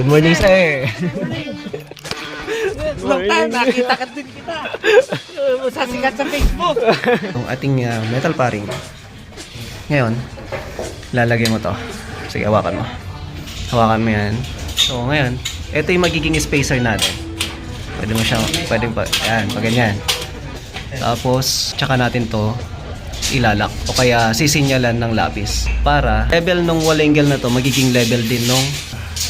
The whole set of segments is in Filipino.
good morning sir. Long time, nakita ka din kita. Uh, Sasikat sa Facebook. Ang ating ah, metal paring. Ngayon, lalagay mo to. Sige, hawakan mo. Hawakan mo yan. So, ngayon, ito yung magiging spacer natin. Pwede mo siya, pwede pa, yan, pag ganyan. Tapos, tsaka natin to ilalak o kaya sisinyalan ng lapis para level nung wall angle na to magiging level din nung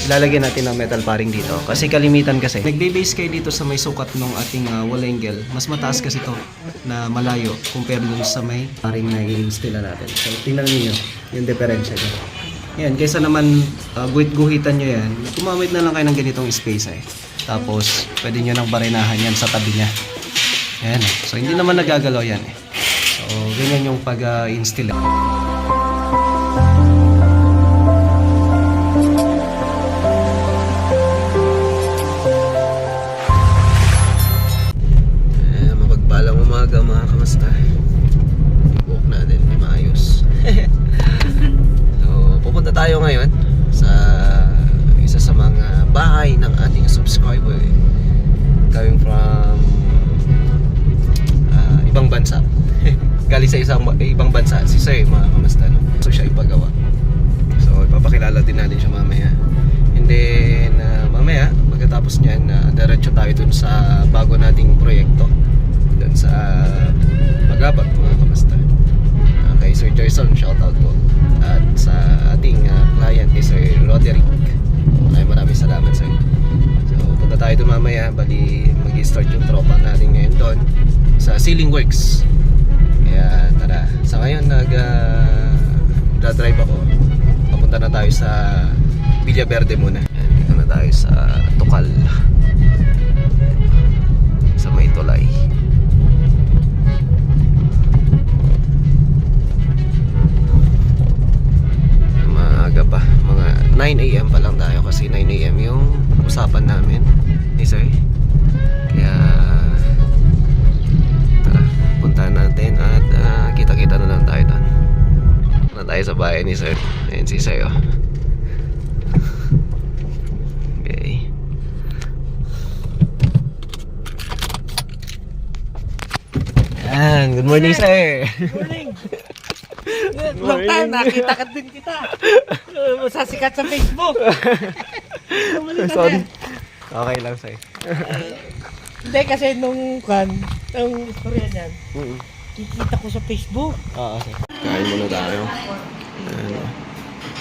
ilalagay natin ng metal paring dito kasi kalimitan kasi. Nagbe-base kayo dito sa may sukat nung ating uh, wall angle. Mas mataas kasi to na malayo compare dun sa may paring na i-install natin. So tingnan niyo yung diferensya niya. Yan kaysa naman uh, guhit-guhitan nyo yan gumamit na lang kayo ng ganitong space eh. Tapos pwede nyo nang barinahan yan sa tabi niya. Yan eh. so hindi naman nagagalaw yan eh. So, ganyan yung pag-instill. Eh, bansa. Galing sa isang ibang bansa. Si Sir, mga no? So, siya ipagawa. So, ipapakilala din natin siya mamaya. And then, ah, mamaya, pagkatapos niyan, uh, diretso tayo dun sa bago nating proyekto. Dun sa Magabag, mga kamusta. Ah, kay Sir Jason, shout out po. At sa ating ah, client, kay Sir Roderick. Maraming maraming salamat, Sir. So, punta tayo doon mamaya. Bali, mag-start yung tropa natin ngayon doon sa Ceiling Works. Kaya tara. Sa ngayon, nag uh, drive ako. Papunta na tayo sa Villa Verde muna. Ayan, Dito na tayo sa Tukal. Sa may tulay. Maaga pa. Mga 9am pa lang tayo kasi 9am yung usapan namin ni Sir. Kaya natin at ah, kita-kita na lang tayo doon. Na tayo sa bahay ni Sir. Ayan si Sir. oh. Okay. Yan, good morning Sir. Morning. Long time, nakita ka din kita. Uh, Sasikat sa Facebook. Sorry. Okay lang Sir. Hindi kasi nung kan, nung istorya niyan, Mm kikita ko sa Facebook. Oo, Sir. Kain muna tayo. Ano.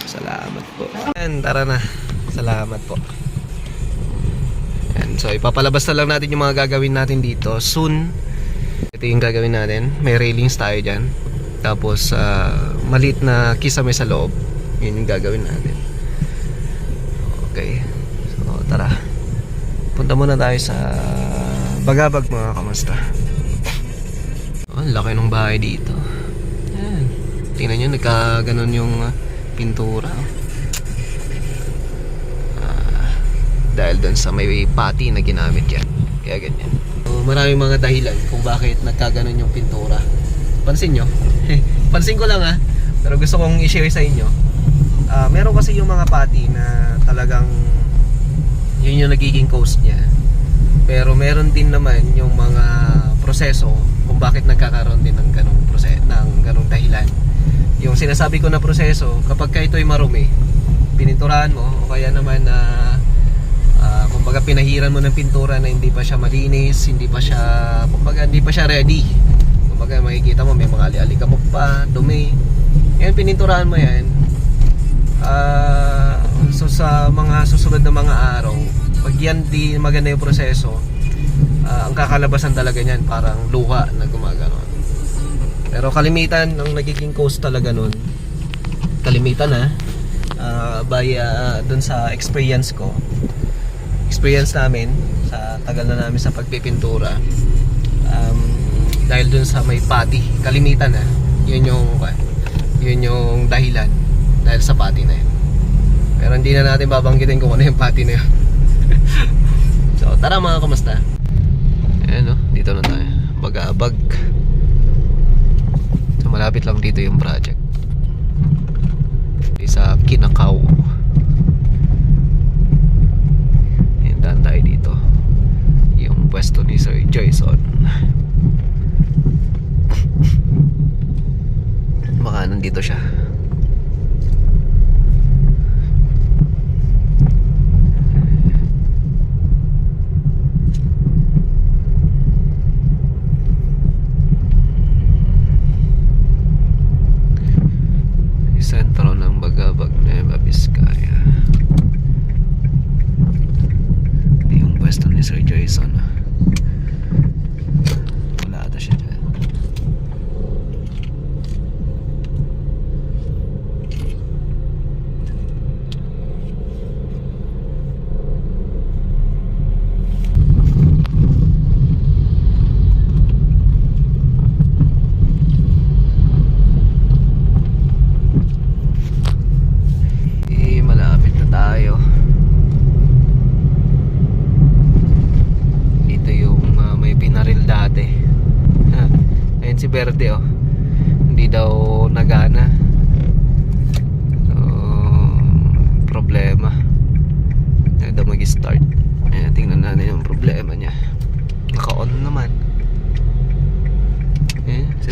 Salamat po. Yan, tara na. Salamat po. Yan, so ipapalabas na lang natin yung mga gagawin natin dito soon. Ito yung gagawin natin. May railings tayo dyan. Tapos, uh, maliit na kisame sa loob. Yun yung gagawin natin. Okay. So, tara. Punta muna tayo sa Bagabag mga kamusta. Laki ng bahay dito. Yan. Tingnan nyo, nagkaganon yung uh, pintura. Ah, dahil doon sa may pati na ginamit yan. Kaya ganyan. So, maraming mga dahilan kung bakit nagkaganon yung pintura. Pansin nyo? Pansin ko lang ha. Pero gusto kong i-share sa inyo. Ah, meron kasi yung mga pati na talagang yun yung nagiging cause niya. Pero meron din naman yung mga proseso kung bakit nagkakaroon din ng ganong proseso, ng ganong dahilan. Yung sinasabi ko na proseso, kapag ka ito'y marumi, pininturahan mo o kaya naman na ah, kumbaga pinahiran mo ng pintura na hindi pa siya malinis, hindi pa siya kumbaga hindi pa siya ready. Kumbaga makikita mo may mga ali-alikabok pa, dumi. Yan pininturahan mo yan. Ah, so sa mga susunod na mga araw, pag yan di maganda yung proseso, ah, ang kakalabasan talaga niyan parang luha na gumaganon. Pero kalimitan ang nagiging cause talaga nun, kalimitan ha, ah, by ah, dun sa experience ko, experience namin sa tagal na namin sa pagpipintura, um, dahil dun sa may pati, kalimitan ha, yun yung, yun yung dahilan dahil sa pati na yun. Pero hindi na natin babanggitin kung ano yung pati na yun. so, tara mga kamusta? Ayan o, no? dito na tayo. Bagabag. So, malapit lang dito yung project. Sa Kinakaw. Ayan, daan tayo dito. Yung pwesto ni Sir Jason. Baka nandito siya.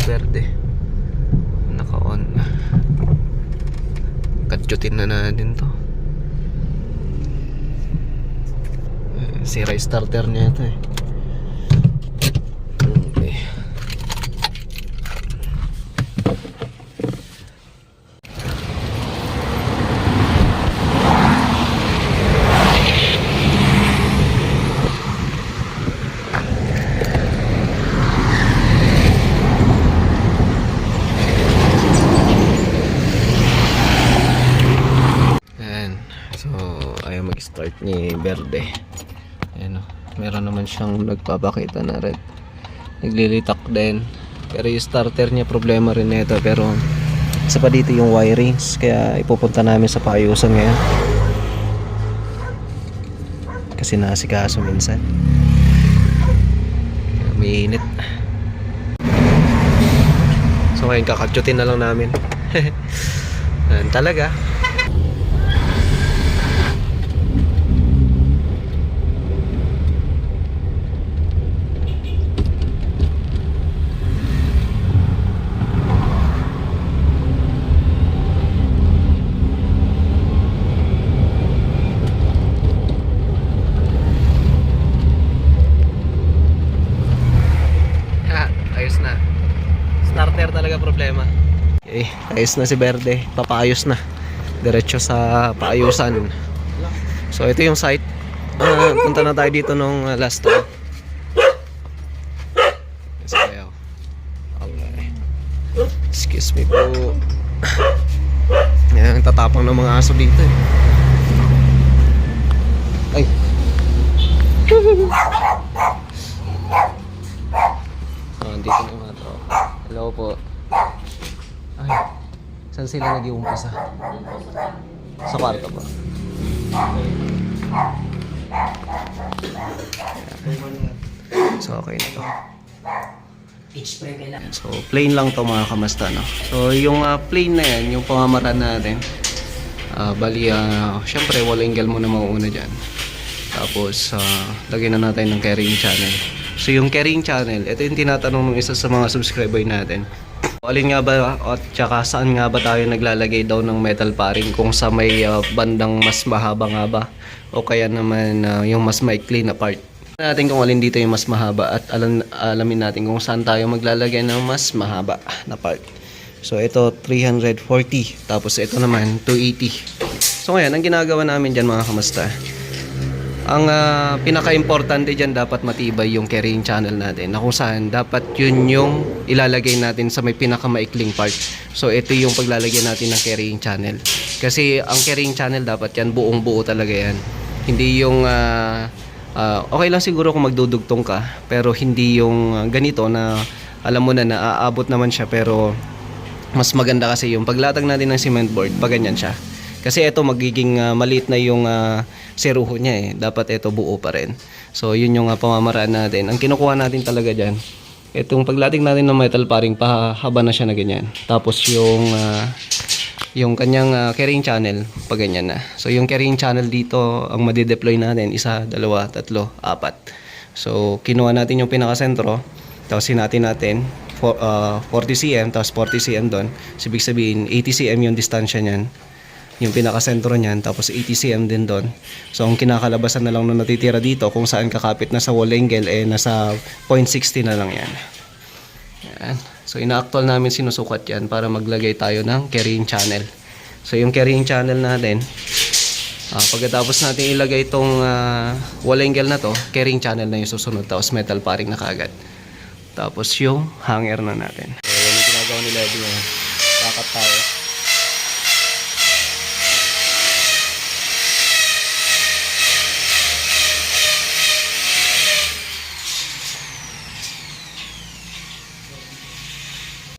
Verde. Naka-on na. Kadyutin na natin to. Eh, Sira starter niya ito eh. Okay. Ayan. So, mag-start ni Verde. Ayan o. Meron naman siyang nagpapakita na red. Naglilitak din. Pero yung starter niya problema rin nito. Pero isa pa dito yung wirings. Kaya ipupunta namin sa paayusan ngayon. Kasi nasikaso minsan. Kaya may init. So ngayon kakadyutin na lang namin. Ayan talaga. Ha, ayos na. Starter talaga problema. Okay, ayos na si Verde. Papaayos na. Diretso sa paayusan. So ito yung site. Ah, punta na tayo dito nung ah, last time. Okay. Excuse me po. Yan, ang tatapang ng mga aso dito eh. Ay. Ah, dito na mga tao. Hello po. Saan sila nag-iumpisa? Sa kwarto ba? So, okay na to. So, plain lang to mga kamasta, no? So, yung ah, plain na yan, yung pamamaraan natin, ah, bali, ah, syempre, wall angle muna mauuna dyan. Tapos, ah, lagyan na natin ng carrying channel. So, yung carrying channel, ito yung tinatanong ng isa sa mga subscriber natin. Alin nga ba at tsaka saan nga ba tayo naglalagay daw ng metal paring kung sa may ah, bandang mas mahaba nga ba o kaya naman ah, yung mas maikli na part. natin kung alin dito yung mas mahaba at alam, alamin natin kung saan tayo maglalagay ng mas mahaba na part. So ito 340 tapos ito naman 280. So ngayon ang ginagawa namin diyan mga kamasta ang ah, pinaka-importante dyan dapat matibay yung carrying channel natin na kung saan dapat yun yung ilalagay natin sa may pinaka-maikling part. So ito yung paglalagay natin ng carrying channel. Kasi ang carrying channel dapat yan buong buo talaga yan. Hindi yung ah, ah, okay lang siguro kung magdudugtong ka pero hindi yung ah, ganito na alam mo na naaabot naman siya pero mas maganda kasi yung paglatag natin ng cement board pag ganyan siya. Kasi ito magiging ah, maliit na yung uh, seruho niya eh. Dapat ito buo pa rin. So yun yung ah, pamamaraan natin. Ang kinukuha natin talaga dyan, itong paglating natin ng metal paring pahaba na siya na ganyan. Tapos yung ah, yung kanyang ah, carrying channel pag ganyan na. So yung carrying channel dito ang madi-deploy natin isa, dalawa, tatlo, apat. So kinuha natin yung pinakasentro Tapos sinati natin for, uh, 40 cm, tapos 40 cm doon. So, ibig sabihin, 80 cm yung distansya niyan. Yung pinakasentro niyan, tapos 80 cm din doon. So, ang kinakalabasan na lang na natitira dito, kung saan kakapit na sa wall angle, eh, nasa 0.60 na lang yan. Yan. So, ina-actual namin sinusukat yan para maglagay tayo ng carrying channel. So, yung carrying channel natin, ah, pagkatapos natin ilagay itong ah, wall angle na to, carrying channel na yung susunod, tapos metal paring na kagad. Tapos yung hanger na natin. So, yan yung ginagawa nila ngayon. Kakat tayo.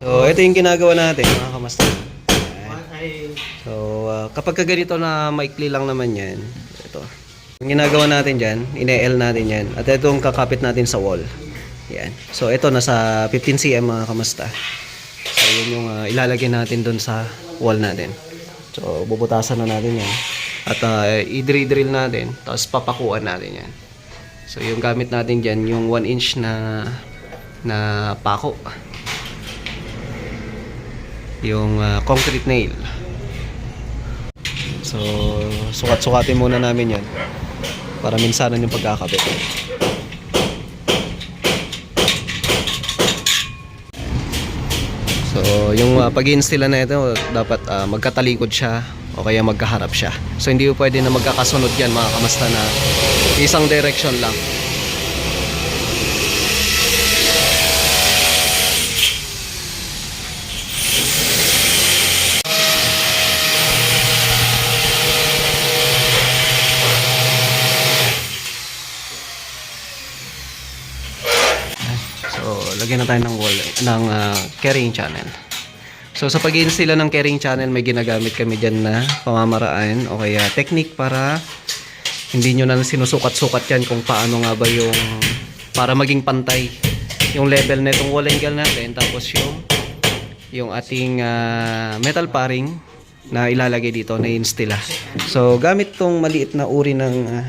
So, ito yung ginagawa natin, mga kamasta. So, ah, kapag ka ganito na maikli lang naman yan, ito. Yung ginagawa natin dyan, ine-L natin yan. At itong kakapit natin sa wall. Yan. So, ito nasa 15 cm mga kamasta. So, yun yung ah, ilalagay natin doon sa wall natin. So, bubutasan na natin yan. At uh, i-drill natin, tapos papakuan natin yan. So, yung gamit natin dyan, yung 1 inch na na pako. Yung ah, concrete nail. So, sukat-sukatin muna namin yan para minsanan yung pagkakabit. So, yung uh, pag-install na ito, dapat ah, magkatalikod siya o kaya magkaharap siya. So, hindi po pwede na magkakasunod yan mga kamasta na isang direction lang. So, lagyan na tayo ng ah, carrying channel. So, sa pag sila ng carrying channel, may ginagamit kami dyan na pamamaraan o kaya technique para hindi nyo na sinusukat-sukat yan kung paano nga ba yung para maging pantay yung level na itong wall angle natin tapos yung yung ating ah, metal paring na ilalagay dito na instila. So, gamit tong maliit na uri ng ah,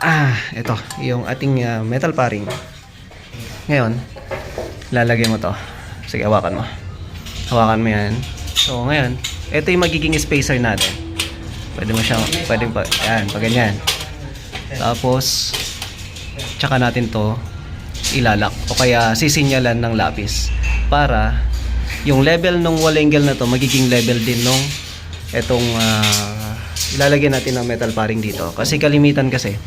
ah, ito, yung ating ah, metal paring. Ngayon, lalagay mo to. Sige, hawakan mo. Hawakan mo yan. So, ngayon, ito yung magiging spacer natin. Pwede mo siyang, pwede pa, yan, pa ganyan. Tapos, tsaka natin to ilalak o kaya sisinyalan ng lapis para yung level ng wall angle na to magiging level din nung etong ah, ilalagay natin ng metal paring dito kasi kalimitan kasi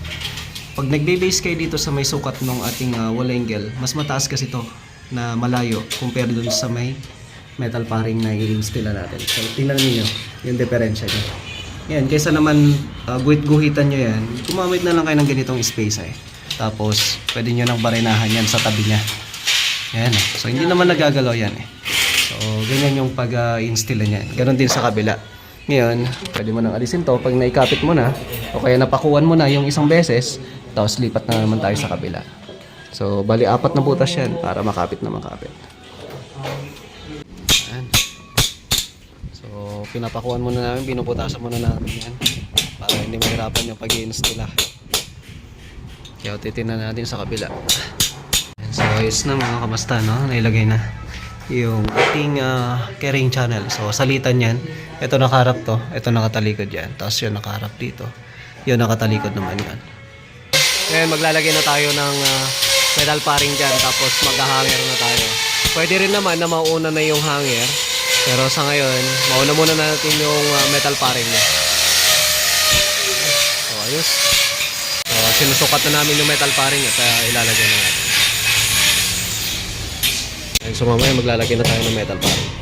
pag nagbe-base kayo dito sa may sukat ng ating uh, wall angle, mas mataas kasi to na malayo compare dun sa may metal paring na i-install natin. So, tingnan niyo yung diferensya niya. Yan, kaysa naman uh, guhit-guhitan nyo yan, gumamit na lang kayo ng ganitong space eh. Tapos, pwede nyo nang barinahan yan sa tabi niya. Yan eh. So, hindi naman nagagalaw yan eh. So, ganyan yung pag-install niyan. Ganon din sa kabila. Ngayon, pwede mo nang alisin to pag naikapit mo na o kaya napakuan mo na yung isang beses tapos lipat na naman tayo sa kabila. So, bali apat na butas yan para makapit na makapit. Yan. So, pinapakuan muna namin, binubutasan muna namin yan para hindi mahirapan yung pag-i-install. Kaya titingnan natin sa kabila. So, ayos na mga kamasta, no? Nailagay na yung ating ah, carrying channel. So, salitan yan. Ito nakaharap to. Ito nakatalikod yan. Tapos yun nakaharap dito. Yun nakatalikod naman yan. Ngayon, maglalagay na tayo ng ah, pedal paring dyan. Tapos mag-hanger na tayo. Pwede rin naman na mauna na yung hanger. Pero sa ngayon, mauna muna natin yung ah, metal paring niya. So, ayos. So, sinusukat na namin yung metal paring at ah, ilalagay na natin. So mamaya maglalagay na tayo ng metal paring.